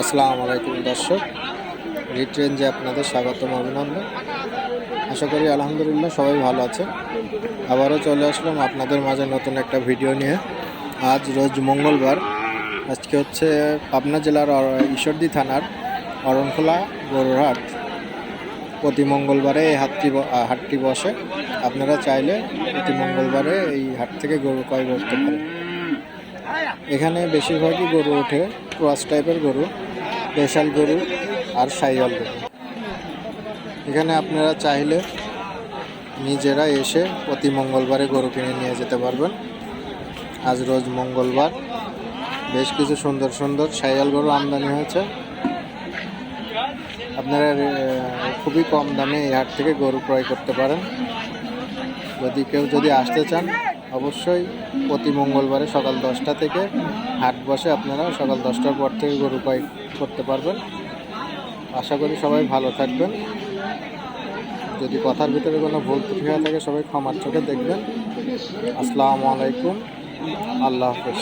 আসসালামু আলাইকুম দর্শক রিট রেঞ্জে আপনাদের স্বাগতম, অভিনন্দন। আশা করি আলহামদুলিল্লাহ সবাই ভালো আছে আবারও চলে আসলাম আপনাদের মাঝে নতুন একটা ভিডিও নিয়ে। আজ রোজ মঙ্গলবার, আজকে হচ্ছে পাবনা জেলার ঈশ্বরদী থানার অরণখোলা গরুরহাট। প্রতি মঙ্গলবারে এই হাটটি হাটটি বসে। আপনারা চাইলে প্রতি মঙ্গলবারে এই হাট থেকে গরু ক্রয় করতে পারেন। এখানে বেশিরভাগই গরু ওঠে, ক্রস টাইপের গরু। স্পেশাল গরু আর সাইয়াল গরু। এখানে আপনারা চাইলে নিজেরা এসে প্রতি মঙ্গলবারে গরু কিনে নিয়ে যেতে পারবেন। আজ রোজ মঙ্গলবার। বেশ কিছু সুন্দর সুন্দর সাইয়াল গরু আমদানি হয়েছে। আপনারা খুবই কম দামে এই হাট থেকে গরু ক্রয় করতে পারেন। যদি কেউ যদি আসতে চান, অবশ্যই প্রতি মঙ্গলবারে সকাল দশটা থেকে হাট বসে আপনারা সকাল দশটার পর থেকে গরু ক্রয় করতে পারবেন। আশা করি সবাই ভালো থাকবেন। যদি কথার ভিতরে কোনো ভুল ত্রুটি হয়ে থাকে সবাই ক্ষমার চোখে দেখবেন। আসসালামু আলাইকুম। আল্লাহ হাফেজ।